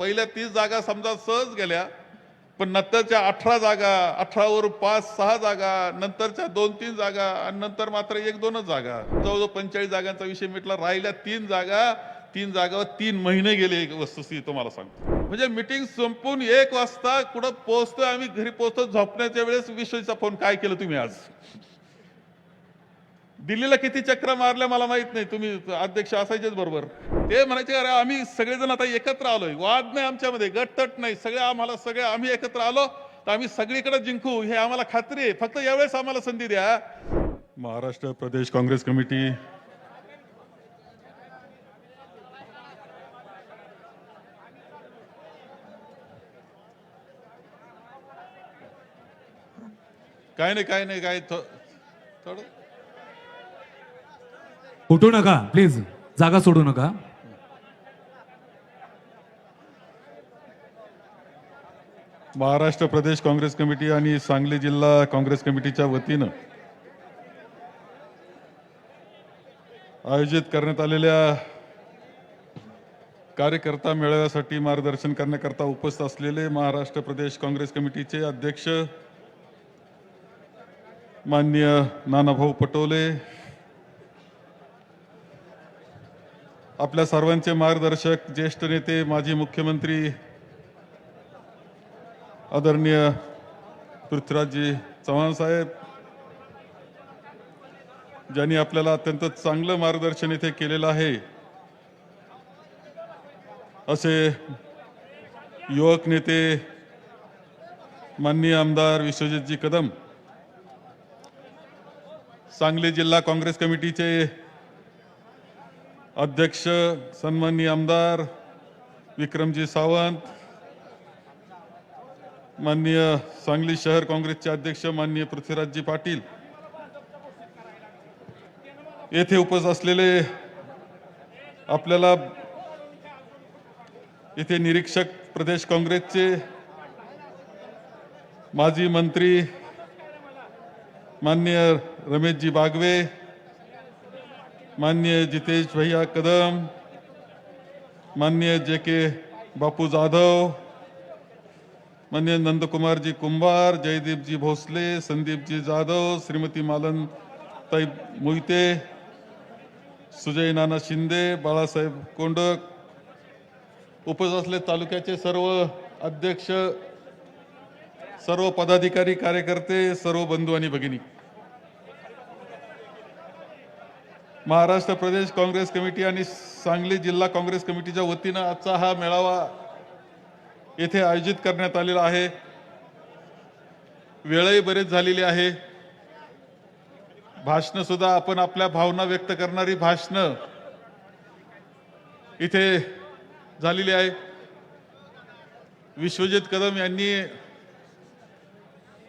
पहिल्या तीस जागा समजा सहज गेल्या पण नंतरच्या अठरा जागा अठरावर पाच सहा जागा नंतरच्या दोन तीन जागा आणि नंतर मात्र एक दोनच जागा. जवळजवळ पंचेचाळीस जागांचा विषय मिटला राहिल्या तीन जागा तीन जागावर तीन महिने गेले एक वस्तुस्थिती तुम्हाला सांगतो. म्हणजे मिटिंग संपून एक वाजता कुठं पोहोचतोय आम्ही घरी पोहोचतो झोपण्याच्या वेळेस विश्वजीचा फोन काय केलं तुम्ही आज? दिल्लीला किती चक्र मारल्या मला माहीत नाही. तुम्ही अध्यक्ष असायचेच बरोबर. ते म्हणायचे अरे आम्ही सगळेजण आता एकत्र आलोय. वाद नाही आमच्यामध्ये गटतट नाही. सगळे आम्हाला सगळे आम्ही एकत्र आलो तर आम्ही सगळीकडे जिंकू. हे आम्हाला खात्री आहे. फक्त यावेळेस आम्हाला संधी द्या. Maharashtra Pradesh Congress committee. काय नाही काय नाही काय थोडं उठू नका प्लीज जागा सोडू नका. महाराष्ट्र प्रदेश काँग्रेस कमिटी आणि सांगली जिल्हा काँग्रेस कमिटीच्या वतीनं आयोजित करण्यात आलेल्या कार्यकर्ता मेळाव्यासाठी मार्गदर्शन करण्याकरता उपस्थित असलेले महाराष्ट्र प्रदेश काँग्रेस कमिटीचे अध्यक्ष माननीय नानाभाऊ पटोले आपल्या सर्वांचे मार्गदर्शक ज्येष्ठ नेते माजी मुख्यमंत्री आदरणीय पृथ्वीराजजी चव्हाण साहेब ज्यांनी आपल्याला अत्यंत चांगलं मार्गदर्शन इथे केलेलं आहे असे युवक नेते माननीय आमदार विश्वजितजी कदम सांगली जिल्हा काँग्रेस कमिटीचे अध्यक्ष सन्माननीय आमदार विक्रमजी सावंत माननीय सांगली शहर काँग्रेसचे अध्यक्ष माननीय पृथ्वीराजजी पाटील येथे उपस्थित असलेले आपल्याला येथे निरीक्षक प्रदेश काँग्रेसचे माजी मंत्री माननीय रमेशजी बागवे माननीय जितेश भैया कदम माननीय जे के बापू जाधव मान्य नंदकुमारजी कुंभार जयदीपजी भोसले संदीपजी जाधव श्रीमती मालन ताई मोहिते सुजय नाना शिंदे बाळासाहेब कोंडक उपस्थित असले तालुक्याचे सर्व अध्यक्ष सर्व पदाधिकारी कार्यकर्ते सर्व बंधू आणि भगिनी. महाराष्ट्र प्रदेश काँग्रेस कमिटी आणि सांगली जिल्हा काँग्रेस कमिटीच्या वतीनं आजचा हा मेळावा येथे आयोजित करण्यात आलेला आहे. वेळही बरेच झालेली आहे. भाषणं सुद्धा आपण आपल्या भावना व्यक्त करणारी भाषणं इथे झालेली आहे. विश्वजित कदम यांनी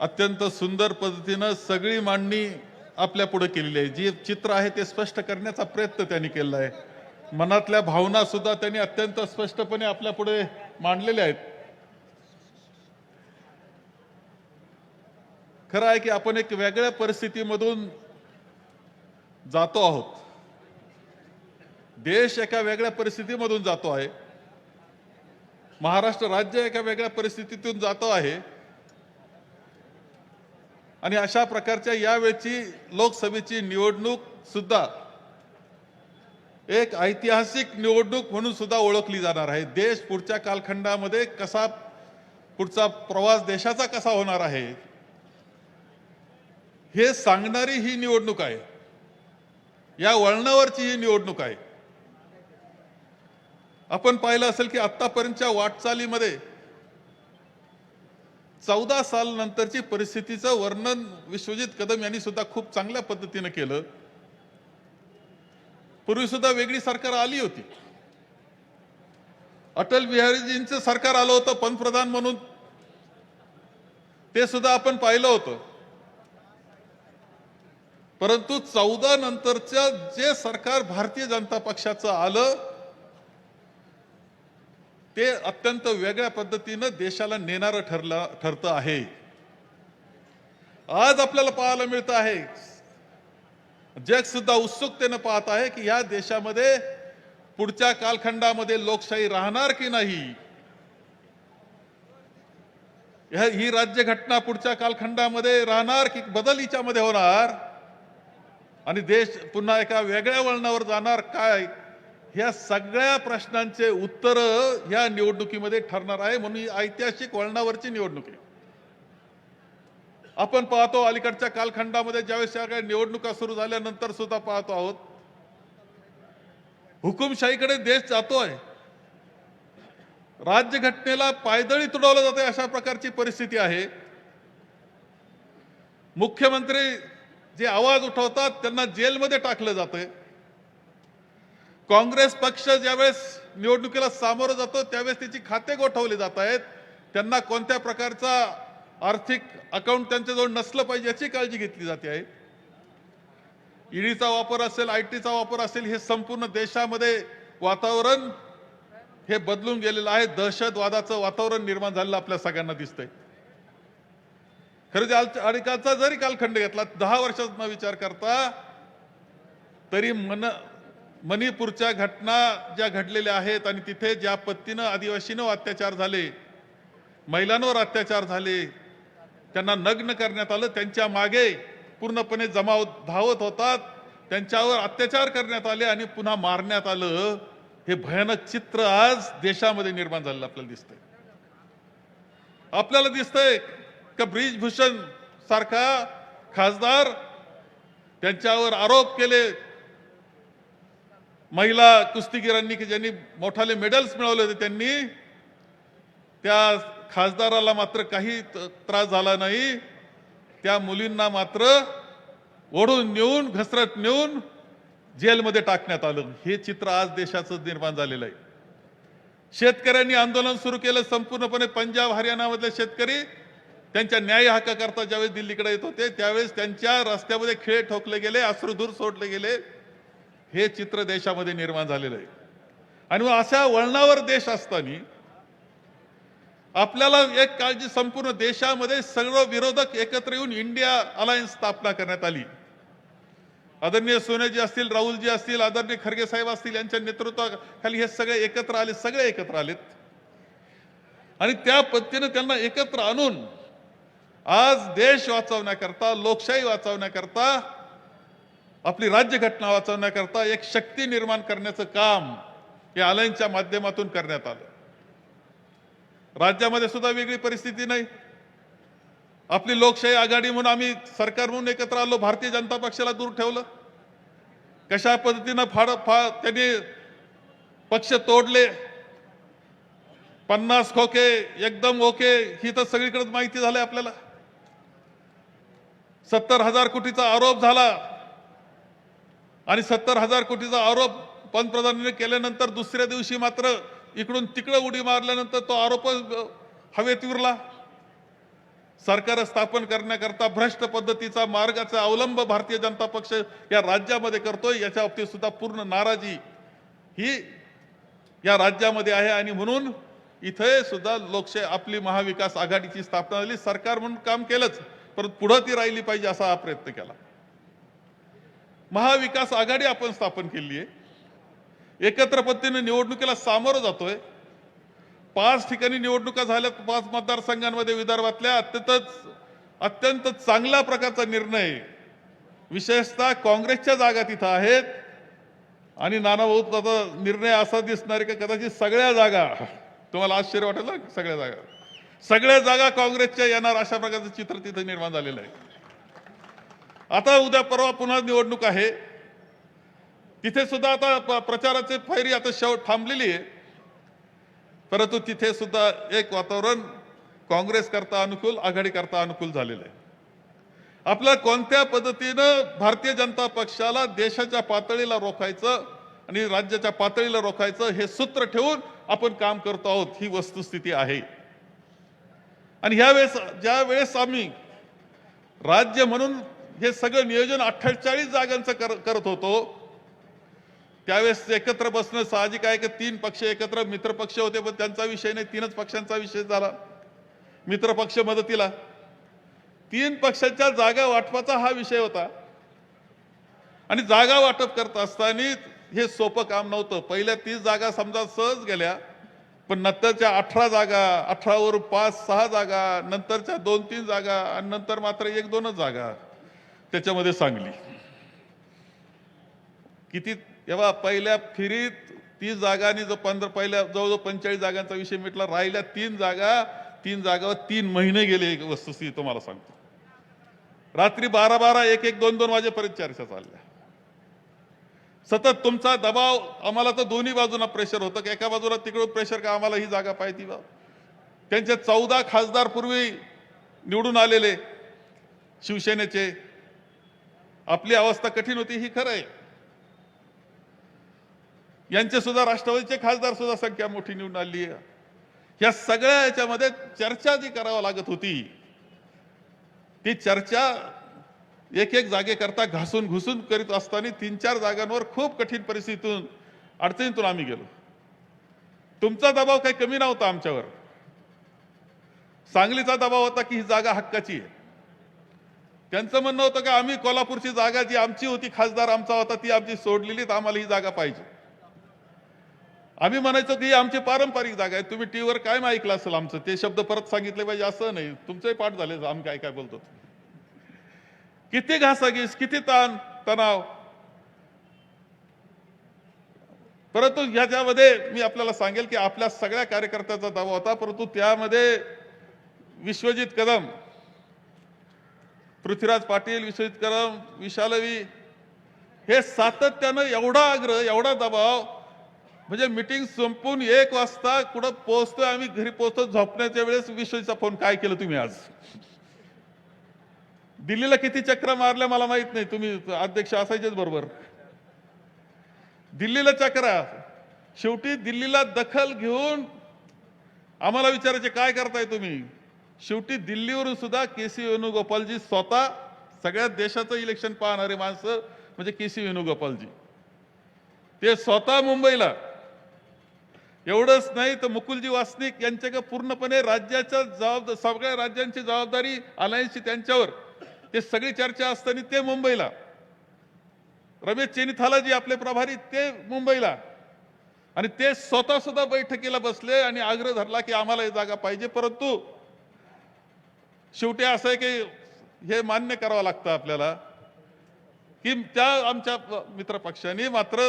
अत्यंत सुंदर पद्धतीनं सगळी मांडणी आपल्या पुढे केलेली आहे. जे चित्र आहे ते स्पष्ट करण्याचा प्रयत्न त्यांनी केलेला आहे. मनातल्या भावना सुद्धा त्यांनी अत्यंत स्पष्टपणे आपल्या पुढे मांडलेल्या आहेत. खरं आहे की आपण एक वेगळ्या परिस्थितीमधून जातो आहोत. देश एका वेगळ्या परिस्थितीमधून जातो आहे. महाराष्ट्र राज्य एका वेगळ्या परिस्थितीतून जातो आहे. आणि अशा प्रकारच्या यावेळची लोकसभेची निवडणूक सुद्धा एक ऐतिहासिक निवडणूक म्हणून सुद्धा ओळखली जाणार आहे. देश पुढच्या कालखंडामध्ये कसा पुढचा प्रवास देशाचा कसा होणार आहे हे सांगणारी ही निवडणूक आहे. या वळणावरची ही निवडणूक आहे. आपण पाहिलं असेल की आतापर्यंतच्या वाटचालीमध्ये चौदा साल नंतरची परिस्थितीचं वर्णन विश्वजित कदम यांनी सुद्धा खूप चांगल्या पद्धतीनं केलं. पूर्वी सुद्धा वेगळी सरकार आली होती. अटल बिहारीजींचं सरकार आलं होतं पंतप्रधान म्हणून. ते सुद्धा आपण पाहिलं होतं. परंतु चौदा नंतरचं जे सरकार भारतीय जनता पक्षाचं आलं ते अत्यंत वेगळ्या पद्धतीनं देशाला नेणारं ठरलं ठरतं आहे. आज आपल्याला पाहायला मिळतं आहे. जग सुद्धा उत्सुकतेनं पाहत आहे की या देशामध्ये पुढच्या कालखंडामध्ये लोकशाही राहणार की नाही? ह्या ही राज्यघटना पुढच्या कालखंडामध्ये राहणार की बदल हिच्यामध्ये होणार? आणि देश पुन्हा एका वेगळ्या वळणावर जाणार काय? ह्या सगळ्या प्रश्नांचे उत्तर ह्या निवडणुकीमध्ये ठरणार आहे म्हणून ही ऐतिहासिक वळणावरची निवडणूक आहे. आपण पाहतो अलीकडच्या कालखंडामध्ये ज्यावेळेस या काही निवडणुका सुरू झाल्यानंतर सुद्धा पाहतो आहोत. हुकुमशाहीकडे देश जातोय. राज्यघटनेला पायदळी तुडवलं जाते अशा प्रकारची परिस्थिती आहे. मुख्यमंत्री जे आवाज उठवतात त्यांना जेलमध्ये टाकलं जातंय. काँग्रेस पक्ष ज्यावेळेस निवडणुकीला सामोरं जातो त्यावेळेस त्याची खाते गोठवली जात आहेत. त्यांना कोणत्या प्रकारचा आर्थिक अकाउंट त्यांच्याजवळ नसलं पाहिजे याची काळजी घेतली जाते आहे. ईडीचा वापर असेल आय टीचा वापर असेल हे संपूर्ण देशामध्ये वातावरण हे बदलून गेलेलं आहे. दहशतवादाचं वातावरण निर्माण झालेलं आपल्या सगळ्यांना दिसतंय. खरं जे आल- जरी कालखंड घेतला दहा वर्षाचा विचार करता तरी मन मणिपूरच्या घटना ज्या घडलेल्या आहेत आणि तिथे ज्या पत्तीनं आदिवासीनं अत्याचार झाले महिलांवर अत्याचार झाले त्यांना नग्न करण्यात आलं त्यांच्या मागे पूर्णपणे जमाव धावत होतात त्यांच्यावर अत्याचार करण्यात आले आणि पुन्हा मारण्यात आलं हे भयानक चित्र आज देशामध्ये निर्माण झालेलं आपल्याला दिसतंय. आपल्याला दिसतंय का ब्रिजभूषण सारखा खासदार त्यांच्यावर आरोप केले महिला कुस्तीगिरांनी की ज्यांनी मोठाले मेडल्स मिळवले होते त्यांनी त्या खासदाराला मात्र काही त- त्रास झाला नाही. त्या मुलींना मात्र ओढून नेऊन घसरत नेऊन जेलमध्ये टाकण्यात आलं. हे चित्र आज देशाचं निर्माण झालेलं आहे. शेतकऱ्यांनी आंदोलन सुरू केलं. संपूर्णपणे पंजाब हरियाणामधले शेतकरी त्यांच्या न्याय हक्काकरता ज्यावेळेस दिल्लीकडे येत होते त्यावेळेस त्यांच्या रस्त्यामध्ये खिळे ठोकले गेले अश्रुधूर सोडले गेले. हे चित्र देशामध्ये निर्माण झालेलं आहे. आणि मग अशा वळणावर देश असताना आपल्याला एक काळजी संपूर्ण देशामध्ये सर्व विरोधक एकत्र येऊन इंडिया अलायन्स स्थापना करण्यात आली. आदरणीय सोनेजी असतील राहुलजी असतील आदरणीय खरगे साहेब असतील यांच्या नेतृत्वाखाली हे सगळे एकत्र आले सगळे एकत्र आलेत. आणि त्या पद्धतीने त्यांना एकत्र आणून आज देश वाचवण्याकरता लोकशाही वाचवण्याकरता आपली राज्यघटना वाचवण्याकरता एक शक्ती निर्माण करण्याचं काम या अलायन्सच्या माध्यमातून करण्यात आलं. राज्यामध्ये सुद्धा वेगळी परिस्थिती नाही. आपली लोकशाही आघाडी म्हणून आम्ही सरकार म्हणून एकत्र आलो भारतीय जनता पक्षाला दूर ठेवलं. कशा पद्धतीनं फाड फा त्यांनी पक्ष तोडले? पन्नास खोके एकदम ओके ही तर सगळीकडे माहिती झाली आपल्याला. सत्तर हजार कोटीचा आरोप झाला. आणि सत्तर हजार कोटीचा आरोप पंतप्रधानांनी केल्यानंतर दुसऱ्या दिवशी मात्र इकडून तिकडं उडी मारल्यानंतर तो आरोप हवेत उरला सरकार स्थापन करण्याकरता भ्रष्ट पद्धतीचा मार्गाचा अवलंब भारतीय जनता पक्ष या राज्यामध्ये करतोय याच्या बाबतीत सुद्धा पूर्ण नाराजी ही या राज्यामध्ये आहे. आणि म्हणून इथे सुद्धा लोकशाही आपली महाविकास आघाडीची स्थापना झाली. सरकार म्हणून काम केलंच परंतु पुढं ती राहिली पाहिजे असा हा प्रयत्न केला. महाविकास आघाडी आपण स्थापन केली आहे. एकत्र पद्धतीने निवडणुकीला सामोरं जातोय. पाच ठिकाणी निवडणुका झाल्या पाच मतदारसंघांमध्ये विदर्भातल्या अत्यंत अत्यंत चांगल्या प्रकारचा निर्णय विशेषतः काँग्रेसच्या जागा तिथं आहेत. आणि नाना भाऊ निर्णय असा दिसणार आहे की कदाचित सगळ्या जागा तुम्हाला आश्चर्य वाटेल सगळ्या जागा. सगळ्या जागा काँग्रेसच्या येणार अशा प्रकारचं चित्र तिथं निर्माण झालेलं आहे. आता उद्या परवा पुन्हा निवडणूक आहे. तिथे सुद्धा आता प- फैरी आता शेवट थांबलेली आहे. परंतु तिथे सुद्धा एक वातावरण काँग्रेस करता अनुकूल आघाडी करता अनुकूल झालेलं आहे. आपल्या कोणत्या पद्धतीनं भारतीय जनता पक्षाला देशाच्या पातळीला रोखायचं आणि राज्याच्या पातळीला रोखायचं हे सूत्र ठेवून आपण काम करतो आहोत ही वस्तुस्थिती आहे. आणि ह्या वेळेस ज्या वेळेस आम्ही राज्य म्हणून हे सगळं नियोजन अठ्ठेचाळीस जागांचं कर करत होतो. त्यावेळेस एकत्र बसणं साहजिक आहे की तीन पक्ष एकत्र मित्रपक्ष होते पण त्यांचा विषय नाही तीनच पक्षांचा विषय झाला. मित्रपक्ष मदतीला. तीन पक्षांच्या जागा वाटपाचा हा विषय होता. आणि जागा वाटप करत असताना हे सोपं काम नव्हतं. पहिल्या तीस जागा समजा सहज गेल्या पण नंतरच्या अठरा जागा अठरावर पाच सहा जागा नंतरच्या दोन तीन जागा आणि नंतर मात्र एक दोनच जागा. त्याच्यामध्ये सांगली. किती तेव्हा पहिल्या फिरीत तीस जागा आणि जो पंधरा पहिल्या जवळजवळ पंचेचाळीस जागांचा विषय मिटला राहिल्या तीन जागा तीन जागावर तीन महिने गेले एक वस्तुस्थिती तुम्हाला सांगतो. रात्री बारा बारा एक एक दोन दोन वाजेपर्यंत चर्चा चालल्या. सतत तुमचा दबाव आम्हाला तर दोन्ही बाजूला प्रेशर होतं की एका बाजूला तिकडून प्रेशर का आम्हाला ही जागा पाहिजे बा? त्यांचे चौदा खासदार पूर्वी निवडून आलेले शिवसेनेचे आपली अवस्था कठीण होती ही खरं आहे. यांचे सुद्धा राष्ट्रवादीचे खासदार सुद्धा संख्या मोठी निवडून आली आहे. या सगळ्या याच्यामध्ये चर्चा जी करावं लागत होती ती चर्चा एक एक जागेकरता घासून घुसून करीत असताना तीन चार जागांवर खूप कठीण परिस्थितीतून अडचणीतून आम्ही गेलो. तुमचा दबाव काही कमी नव्हता आमच्यावर. सांगलीचा दबाव होता की ही जागा हक्काची आहे. त्यांचं म्हणणं होतं की आम्ही कोल्हापूरची जागा जी आमची होती खासदार आमचा होता ती आमची सोडलेली तर आम्हाला ही जागा पाहिजे. आम्ही म्हणायचो की ही आमची पारंपरिक जागा आहे. तुम्ही टीव्हीवर काय ऐकलं असेल आमचं? ते शब्द परत सांगितले पाहिजे. असं नाही. तुमचंही पाठ झाले. आम्ही काय काय बोलतो? किती घासाघीस किती ताण तणाव. परंतु ह्याच्यामध्ये मी आपल्याला सांगेल की आपल्या सगळ्या कार्यकर्त्याचा दावा होता. परंतु त्यामध्ये विश्वजित कदम पृथ्वीराज पाटील विश्वजित कदम विशालवी हे सातत्यानं एवढा आग्रह एवढा दबाव म्हणजे मिटिंग संपून एक वाजता कुठं पोहोचतोय आम्ही घरी पोहोचतो झोपण्याच्या वेळेस विश्वजीचा फोन काय केलं तुम्ही आज? दिल्लीला किती चक्र मारल्या मला माहीत नाही तुम्ही अध्यक्ष असायचेच बरोबर. दिल्लीला चक्रा शेवटी दिल्लीला दखल घेऊन आम्हाला विचारायचे काय करताय तुम्ही? शेवटी दिल्लीवरून सुद्धा के सी वेणुगोपालजी स्वतः सगळ्या देशाचं इलेक्शन पाहणारे माणसं म्हणजे के सी वेणुगोपालजी. ते स्वतः मुंबईला. एवढंच नाही तर मुकुलजी वासनिक यांच्याकडे पूर्णपणे राज्याच्या जबाबदार सगळ्या राज्यांची जबाबदारी अलायन्सची त्यांच्यावर. ते सगळी चर्चा असताना ते मुंबईला. रमेश चेनिथालाजी आपले प्रभारी ते मुंबईला. आणि ते स्वतः सुद्धा बैठकीला बसले आणि आग्रह धरला की आम्हाला ही जागा पाहिजे परंतु शेवटी असं आहे की हे मान्य करावं लागतं आपल्याला की त्या आमच्या मित्रपक्षांनी मात्र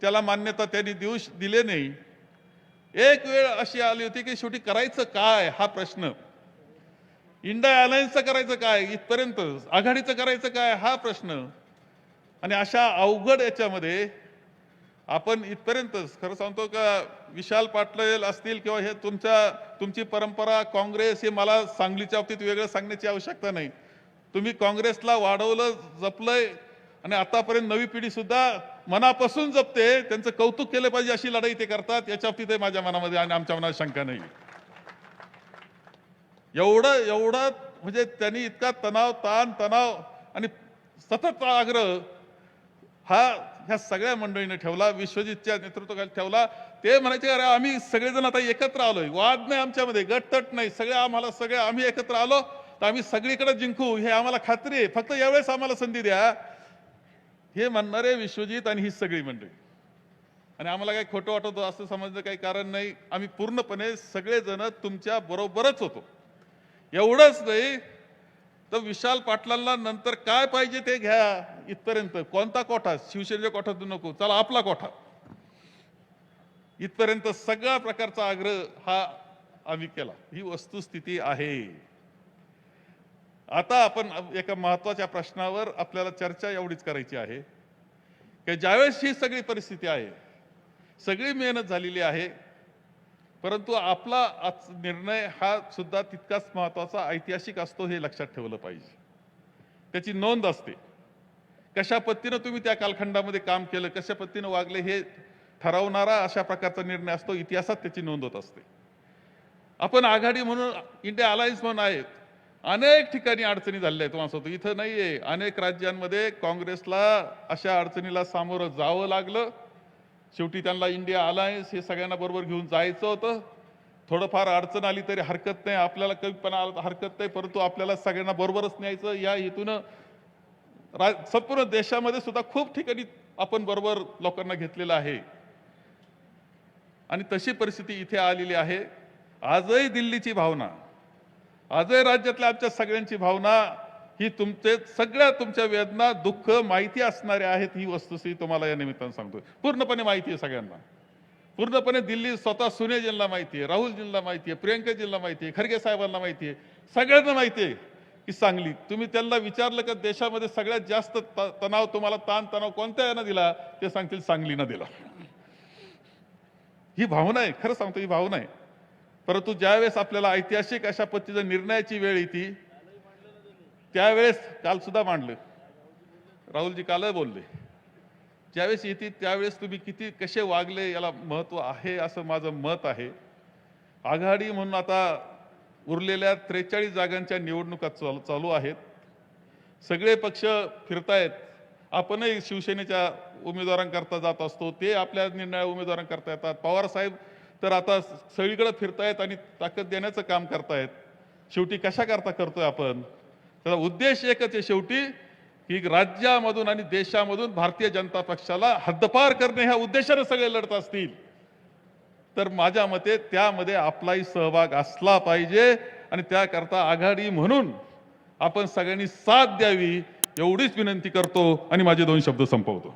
त्याला मान्यता त्यांनी देऊ दिले नाही. एक वेळ अशी आली होती की शेवटी करायचं काय हा प्रश्न? इंडिया अलायन्सचं करायचं काय? इथपर्यंत आघाडीचं करायचं काय? हा प्रश्न. आणि अशा अवघड याच्यामध्ये आपण इथपर्यंतच खरं सांगतो का विशाल पाटील असतील किंवा हे तुमच्या तुमची परंपरा काँग्रेस हे मला सांगलीच्या बाबतीत वेगळं सांगण्याची आवश्यकता नाही. तुम्ही काँग्रेसला वाढवलं जपलंय आणि आतापर्यंत नवी पिढी सुद्धा मनापासून जपते त्यांचं कौतुक केलं पाहिजे अशी लढाई ते करतात याच्या बाबतीत माझ्या मनामध्ये आणि आमच्या मनात शंका नाही. एवढं एवढं म्हणजे त्यांनी इतका तणाव ताण तणाव आणि सतत आग्रह हा ह्या सगळ्या मंडळीने ठेवला विश्वजितच्या नेतृत्वाखाली ठेवला. ते म्हणायचे अरे आम्ही सगळेजण आता एकत्र आलोय. वाद नाही आमच्यामध्ये गटतट नाही. सगळे आम्हाला सगळे आम्ही एकत्र आलो. तर आम्ही सगळीकडे जिंकू. हे आम्हाला खात्री आहे. फक्त यावेळेस आम्हाला संधी द्या. हे म्हणणारे विश्वजित आणि ही सगळी मंडळी. आणि आम्हाला काही खोटं वाटत असं समजणं काही कारण नाही. आम्ही पूर्णपणे सगळेजण तुमच्या बरोबरच होतो. एवढंच नाही तर विशाल पाटलांना नंतर काय पाहिजे ते घ्या इथपर्यंत. कोणता कोठा? शिवसेनेच्या कोठातून नको. चला आपला कोठा. इथपर्यंत सगळ्या प्रकारचा आग्रह हा आम्ही केला. ही वस्तुस्थिती आहे. आता आपण एका महत्त्वाच्या प्रश्नावर आपल्याला चर्चा एवढीच करायची आहे. की ज्यावेळेस ही सगळी परिस्थिती आहे सगळी मेहनत झालेली आहे परंतु आपला आज निर्णय हा सुद्धा तितकाच महत्त्वाचा ऐतिहासिक असतो हे लक्षात ठेवलं पाहिजे. त्याची नोंद असते. कशा पद्धतीनं तुम्ही त्या कालखंडामध्ये काम केलं कशा पद्धतीनं वागले हे ठरवणारा अशा प्रकारचा निर्णय असतो इतिहासात त्याची नोंद होत असते. आपण आघाडी म्हणून इंडिया अलायन्स म्हणून आहेत. अनेक ठिकाणी अडचणी झालेल्या आहेत तुम्हाला इथं इथं आहे अनेक राज्यांमध्ये काँग्रेसला अशा अडचणीला सामोरं जावं लागलं. शेवटी त्यांना इंडिया अलायन्स हे सगळ्यांना बरोबर घेऊन जायचं होतं. थोडंफार अडचण आली तरी हरकत नाही आपल्याला कमीपणा आला हरकत नाही परंतु आपल्याला सगळ्यांना बरोबरच न्यायचं. या हेतूनं रा संपूर्ण देशामध्ये सुद्धा खूप ठिकाणी आपण बरोबर लोकांना घेतलेलं आहे. आणि तशी परिस्थिती इथे आलेली आहे. आजही दिल्लीची भावना आजही राज्यातल्या आमच्या सगळ्यांची भावना ही तुमचे सगळ्या तुमच्या वेदना दुःख माहिती असणारे आहेत ही वस्तुस्थिती तुम्हाला या निमित्तानं सांगतोय. पूर्णपणे माहिती आहे सगळ्यांना. पूर्णपणे दिल्ली स्वतः सुनेजींना माहिती आहे राहुलजींना माहिती आहे प्रियंकाजींना माहिती आहे खरगे साहेबांना माहिती आहे. सगळ्यांना माहिती आहे की सांगली. तुम्ही त्यांना विचारलं का देशामध्ये सगळ्यात जास्त त- तणाव तुम्हाला ताण तणाव कोणत्या यानं दिला? ते सांगतील सांगलीनं दिला. ही भावना आहे खरं सांगतो ही भावना आहे. परंतु ज्यावेळेस आपल्याला ऐतिहासिक अशा पद्धतीच्या निर्णयाची वेळ येते त्यावेळेस कालसुद्धा मांडलं. राहुलजी काल बोलले. ज्यावेळेस येते त्यावेळेस तुम्ही किती कसे वागले याला महत्त्व आहे असं माझं मत आहे. आघाडी म्हणून आता उरलेल्या त्रेचाळीस जागांच्या निवडणुका चाल चालू आहेत. सगळे पक्ष फिरतायत. आपणही शिवसेनेच्या उमेदवारांकरता जात असतो. ते आपल्या निर्णया उमेदवारांकरता येतात. पवारसाहेब तर आता सगळीकडे फिरतायत आणि ताकद देण्याचं काम करतायत. शेवटी कशाकरता करतोय आपण? त्याचा उद्देश एकच आहे शेवटी की राज्यामधून आणि देशामधून भारतीय जनता पक्षाला हद्दपार करणे ह्या उद्देशाने सगळे लढत असतील. तर माझ्या मते त्यामध्ये आपलाही सहभाग असला पाहिजे आणि त्याकरता आघाडी म्हणून आपण सगळ्यांनी साथ द्यावी एवढीच विनंती करतो आणि माझे दोन शब्द संपवतो.